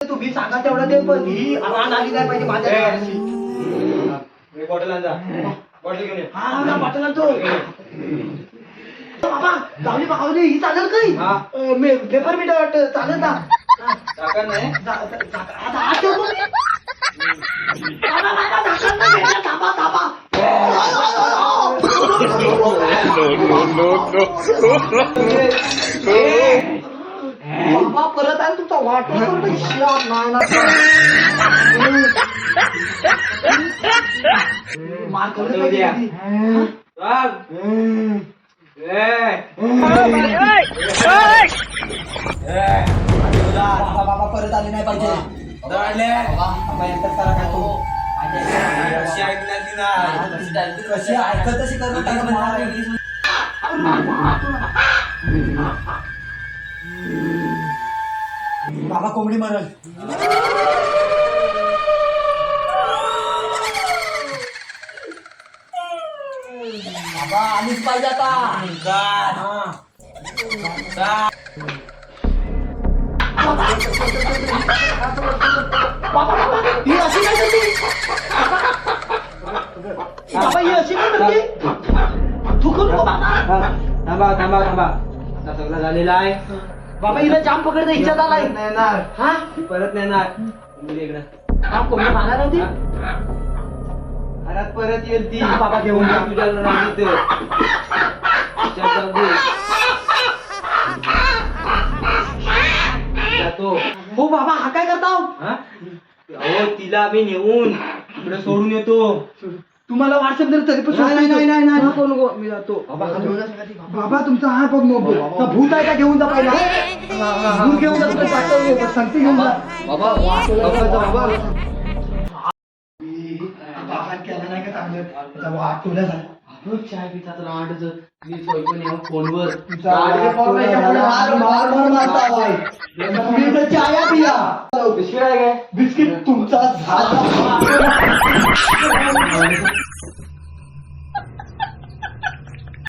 तुम्ही सांगा तेवढं ते पण ही रान आली नाही पाहिजे माझ्या. घराशी. बॉटल आणजा बॉटल घेऊन ये हा ना पाठवला तो बाबा जाऊली बाबा ही चालेल काही हा. पेपर वाटत चालेल ना टाका नाही आता मी. झाकण. थांबा, परत आला तुमचा वाटो तर शियात नाही ना मार करू जाऊ द्या. कधी. राग. ए. बाबा बाबा परत आले नाही पाहिजे दळले. बाबा बाबा एकच करा काय तो अशी ऐकणार ती नाही. कशी ऐकत तशी बाबा कोंबडी मरल बाबा आलीच पाहिजे आता. हा. ही अशी काय करते बाबा ही अशी काय करते थुकू नको बाबा थांबा थांबा थांबा आता सगळं झालेलं आहे बाबा हिला जाम पकडता इच्छा नाही येणार हा? परत नाही येणार मुली इकडं. हा कोंबडी खाणार होती? घरात परत येईल ती. बाबा घेऊन जा. तुझ्या राहते हो बाबा हा काय करता हो? अहो तिला मी नेऊन इकडे सोडून येतो. तुम्हाला व्हॉट्सअप दिलं तरी पण नाही, नाही, नाही, नाही, नाही, नको नको मी जातो. बाबा, हा घेऊन जा बाबा. तुमचा हा बघ मोबाईल बाबा. भूत आहे का घेऊन जा पहिला? भूत घेऊन जा पाठवलं, सांगते घेऊन जा. बाबा बाबा बाबा बाबा. केलं नाही का चांगलं? त्याचा वाटोला झाला अहो, चाय पितात रांडच मी यावं फोनवर. तुमचा वाटोला झाला. Bye.